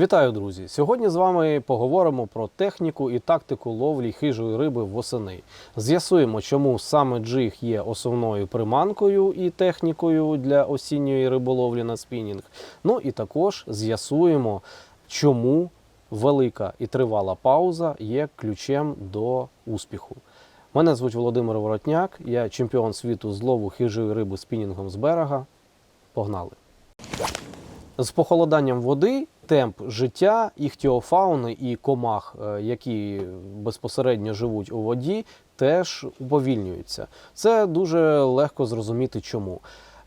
Вітаю, друзі! Сьогодні з вами поговоримо про техніку і тактику ловлі хижої риби восени. З'ясуємо, чому саме джиг є основною приманкою і технікою для осінньої риболовлі на спінінг. Ну і також з'ясуємо, чому велика і тривала пауза є ключем до успіху. Мене звуть Володимир Воротняк, я чемпіон світу з лову хижої риби спінінгом з берега. Погнали! З похолоданням води темп життя іхтіофауни і комах, е, які безпосередньо живуть у воді, теж уповільнюються. Це дуже легко зрозуміти чому.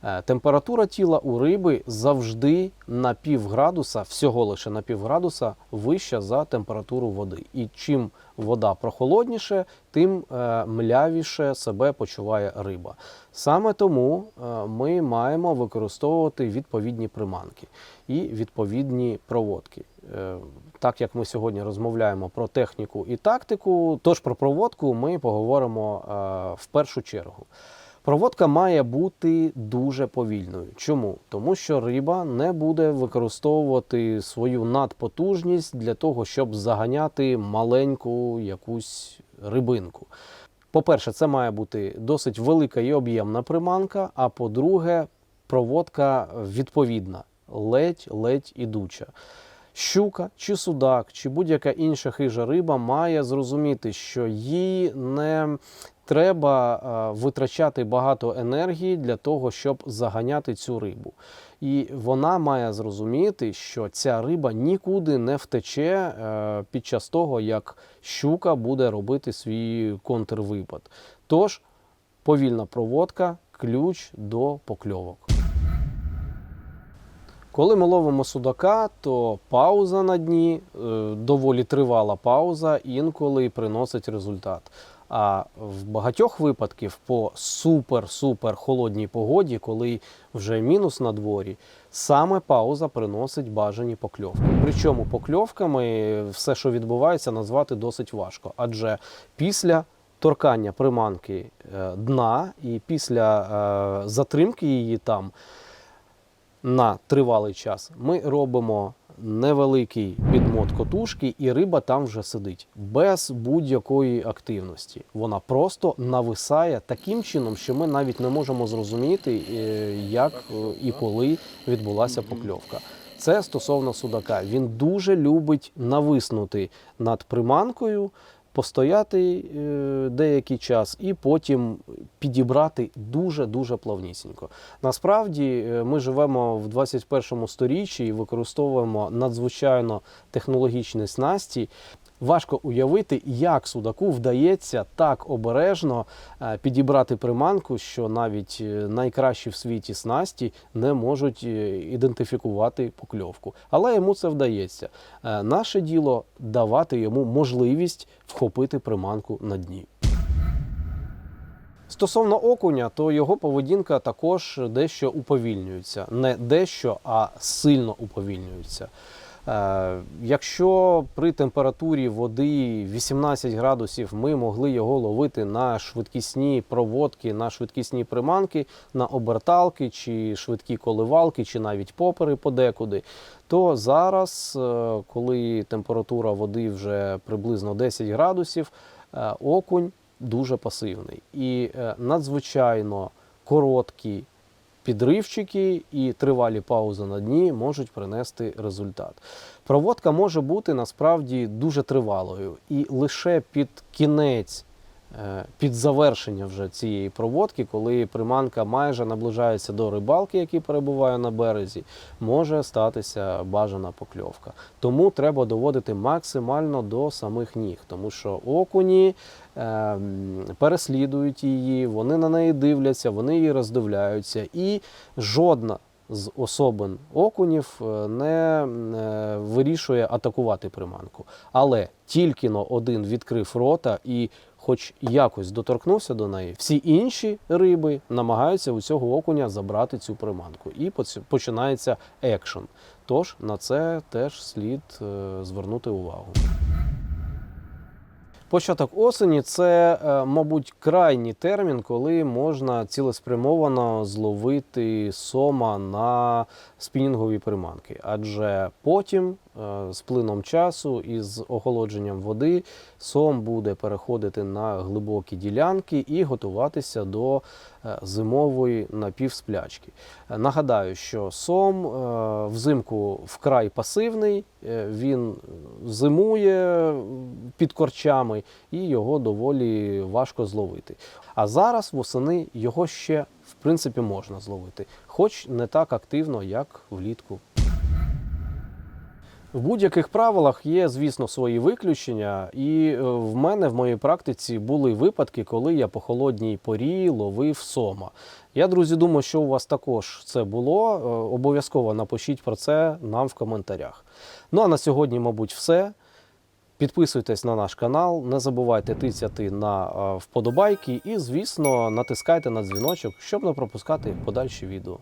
Е, Температура тіла у риби завжди на пів градуса, всього лише на пів градуса вища за температуру води. І чим вода прохолодніше, тим е, млявіше себе почуває риба. Саме тому е, ми маємо використовувати відповідні приманки і відповідні проводки. Так як ми сьогодні розмовляємо про техніку і тактику, тож про проводку ми поговоримо в першу чергу. Проводка має бути дуже повільною. Чому? Тому що риба не буде використовувати свою надпотужність для того, щоб заганяти маленьку якусь рибинку. По-перше, це має бути досить велика і об'ємна приманка. А по-друге, проводка відповідна, ледь-ледь ідуча. Щука чи судак, чи будь-яка інша хижа риба має зрозуміти, що їй не треба е, витрачати багато енергії для того, щоб заганяти цю рибу. І вона має зрозуміти, що ця риба нікуди не втече е, під час того, як щука буде робити свій контрвипад. Тож повільна проводка ключ до покльовок. Коли ми ловимо судака, то пауза на дні, е, доволі тривала пауза, інколи приносить результат. А в багатьох випадків по супер-супер холодній погоді, коли вже мінус на дворі, саме пауза приносить бажані покльовки. Причому покльовками все, що відбувається, назвати досить важко. Адже після торкання приманки е, дна і після е, затримки її там на тривалий час ми робимо невеликий підмот котушки, і риба там вже сидить без будь-якої активності. Вона просто нависає таким чином, що ми навіть не можемо зрозуміти, е, як е, і коли відбулася покльовка. Це стосовно судака. Він дуже любить нависнути над приманкою, постояти е, деякий час і потім підібрати дуже-дуже плавнісінько. Насправді е, ми живемо в 21 сторіччі і використовуємо надзвичайно технологічні снасті. Важко уявити, як судаку вдається так обережно е, підібрати приманку, що навіть е, найкращі в світі снасті не можуть е, ідентифікувати покльовку. Але йому це вдається. Наше діло давати йому можливість вхопити приманку на дні. Стосовно окуня, то його поведінка також дещо уповільнюється. Не дещо, а сильно уповільнюється. Е, якщо при температурі води 18 градусів ми могли його ловити на швидкісні проводки, на швидкісні приманки, на оберталки чи швидкі коливалки, чи навіть попери подекуди, то зараз, е, коли температура води вже приблизно 10 градусів, е, окунь дуже пасивний. І надзвичайно короткі підривчики і тривалі паузи на дні можуть принести результат. Проводка може бути насправді дуже тривалою, і лише під кінець. Е, Під завершення вже цієї проводки, коли приманка майже наближається до рибалки, який перебуває на березі, може статися бажана покльовка. Тому треба доводити максимально до самих ніг, тому що окуні е, переслідують її, вони на неї дивляться, вони її роздивляються, і жодна з особин окунів е, не е, вирішує атакувати приманку. Але тільки но один відкрив рота і хоч якось доторкнувся до неї, всі інші риби намагаються у цього окуня забрати цю приманку. І починається екшен. Тож на це теж слід е, звернути увагу. Початок осені це, е, мабуть, крайній термін, коли можна цілеспрямовано зловити сома на спінінгові приманки. Адже потім з плином часу і з охолодженням води сом буде переходити на глибокі ділянки і готуватися до е, зимової напівсплячки. Е, Нагадаю, що сом е, взимку вкрай пасивний, е, він зимує під корчами і його доволі важко зловити. А зараз восени його ще в принципі можна зловити, хоч не так активно, як влітку. В будь-яких правилах є, звісно, свої виключення, і е, в мене в моїй практиці були випадки, коли я по холодній порі ловив сома. Я, друзі, думаю, що у вас також це було. Е, Обов'язково напишіть про це нам в коментарях. Ну а на сьогодні, мабуть, все. Підписуйтесь на наш канал, не забувайте тицяти на е, вподобайки і, звісно, натискайте на дзвіночок, щоб не пропускати подальші відео.